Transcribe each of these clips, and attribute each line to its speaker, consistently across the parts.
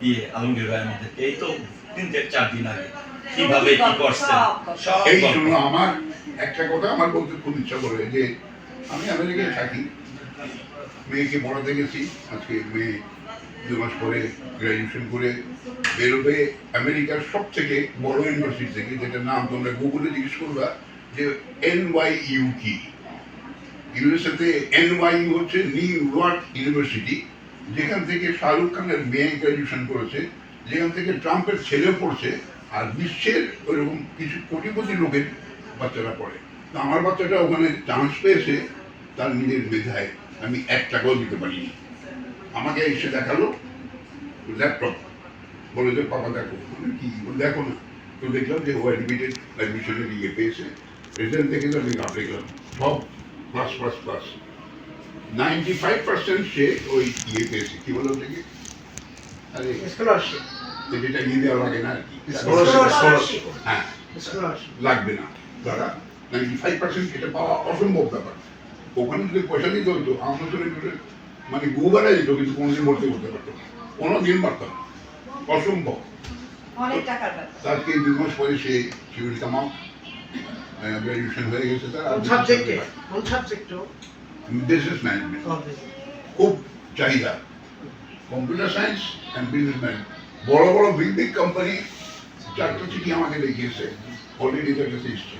Speaker 1: দিয়ে আলমগীর ভাই আমাদেরকে এই তো তিন থেকে চার দিন আগে কীভাবে কি করছেন?
Speaker 2: এই জন্য আমার একটা কথা আমার বলতে খুব ইচ্ছা করে যে আমি আমেরিকায় থাকি মেয়েকে পড়াতে গেছি আজকে মেয়ে দু মাস পরে গ্র্যাজুয়েশন করে বেরোবে আমেরিকার সব থেকে বড় ইউনিভার্সিটি থেকে যেটার নাম তোমরা গুগলে জিজ্ঞেস করবা যে এন ওয়াই ইউ কি ইউএসএতে এন ওয়াই ইউ হচ্ছে নিউ ইয়র্ক ইউনিভার্সিটি যেখান থেকে শাহরুখ খানের মেয়ে গ্র্যাজুয়েশন করেছে, যেখান থেকে ট্রাম্পের ছেলে পড়ছে, আর বিশ্বের ওইরকম কিছু কোটিপতি লোকের বাচ্চারা পড়ে। তো আমার বাচ্চাটা ওখানে চান্স পেয়েছে, তার নিজের মেধায়। আমি এক টাকাও দিতে পারিনি। আমাকে এসে দেখাল ল্যাপটপ বলে যে, পাপা, দেখো। কি? দেখো না। তো দেখলাম যে ও অ্যাডমিটেড অ্যাডমিশনের ইয়ে পেয়েছে। রেজাল্ট দেখে তো আমি ঘাবড়ে গেলাম। সব plus plus plus ninety five percent সে ওই ইয়ে পেয়েছে কি বলো দেখি আরে
Speaker 3: স্কলারশিপ
Speaker 2: যেটা নিয়ে দেওয়া লাগে না আর কি।
Speaker 3: স্কলারশিপ
Speaker 2: হ্যাঁ
Speaker 3: স্কলারশিপ
Speaker 2: লাগবে না। দাদা নাইনটি ফাইভ পার্সেন্ট এটা পাওয়া অসম্ভব ব্যাপার। ওখানে যদি পয়সা দিতে হতো আমার জন্য করে মানে গুবারা যেত কিন্তু কোনোদিন ভর্তি করতে পারতো কোনো দিন পারতাম না। অসম্ভব।
Speaker 4: অনেক টাকার
Speaker 2: দুই মাস পরে সে শিবির কামাও। গ্র্যাজুয়েশন হয়ে গেছে তার। বিজনেস ম্যানেজমেন্ট খুব চাহিদা। Computer science and business management বড় বড় বিগ বিগ কোম্পানি চারটা চিঠি আমাকে দেখিয়েছে। অলরেডি তার কাছে এসছে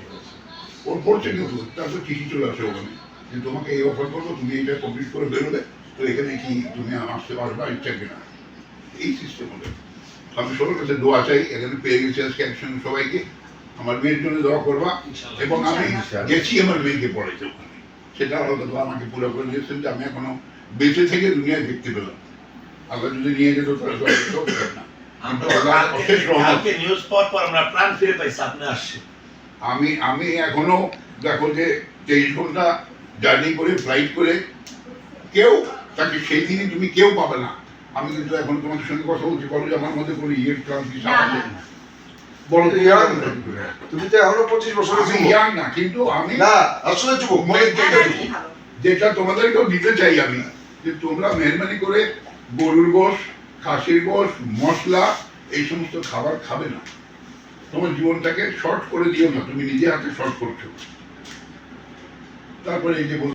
Speaker 2: ওর পড়ছে কিন্তু তারপর চিঠি চলে আসে ওখানে। যে তোমাকে এই অফার করব তুমি এটা কমপ্লিট করে বেরোবে তো এখানে কি তুমি আসতে পারবা ইচ্ছা কিনা এই সিস্টেম হলে আমি সবার কাছে দোয়া চাই এখানে পেয়ে গেছি আজকে একসঙ্গে সবাইকে। আমার মেয়ের জন্য দোয়া করবা। এবং আমি গেছি আমার মেয়েকে পড়াইতে ওখানে। সেটা দোয়া আমাকে পুরো করে দিয়েছেন যে আমি এখনও বেঁচে থেকে দুনিয়ায় দেখতে পেলাম। আল্লাহ যদি নিয়ে যেত তাহলে তো না। আমি আমি এখনও দেখো যে তেইশ ঘণ্টা জার্নি করে ফ্লাইট করে কেউ তাকে সেই দিনই তুমি কেউ পাবে না। আমি কিন্তু এখন তোমার সঙ্গে কথা বলছি বলো যে আমার মধ্যে কোনো ক্লান্তি
Speaker 4: না,
Speaker 2: আছে?
Speaker 4: না।
Speaker 2: বলো তো
Speaker 5: Young।
Speaker 2: young।
Speaker 5: তুমি তো এখনও পঁচিশ বছরের
Speaker 2: আমি ইয়াং না কিন্তু আমি
Speaker 5: না আসলে যুবক মানে
Speaker 2: ঠিক আছে। যেটা তোমাদেরকেও দিতে চাই আমি যে তোমরা মেহরবানি করে গরুর গোশ খাসির গোশ মশলা এই সমস্ত খাবার খাবে না তোমার জীবনটাকে শর্ট করে দিও না তুমি নিজে হাতে শর্ট করছ তারপরে এই যে